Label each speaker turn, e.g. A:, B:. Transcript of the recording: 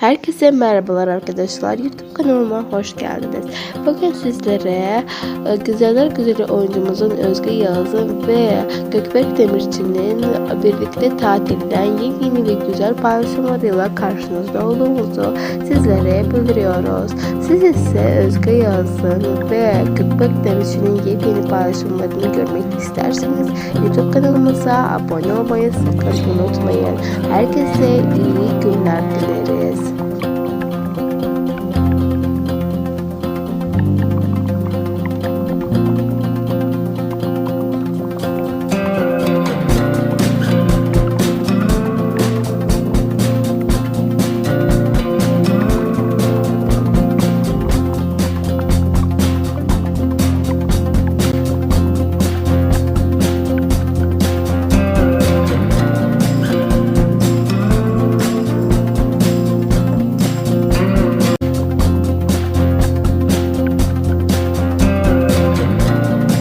A: Herkese merhabalar arkadaşlar. YouTube kanalıma hoş geldiniz. Bugün sizlere e, Güzeller Güzeli oyuncumuzun Özge Yağız'ın ve Gökberk Demirci'nin birlikte tatilden yeni ve güzel paylaşımlarıyla karşınızda olduğumuzu sizlere bildiriyoruz. Siz ise Özge Yağız'ın ve Gökberk Demirci'nin yepyeni paylaşımlarını görmek isterseniz YouTube kanalımıza abone olmayı sakın unutmayın. Herkese iyi günler dileriz.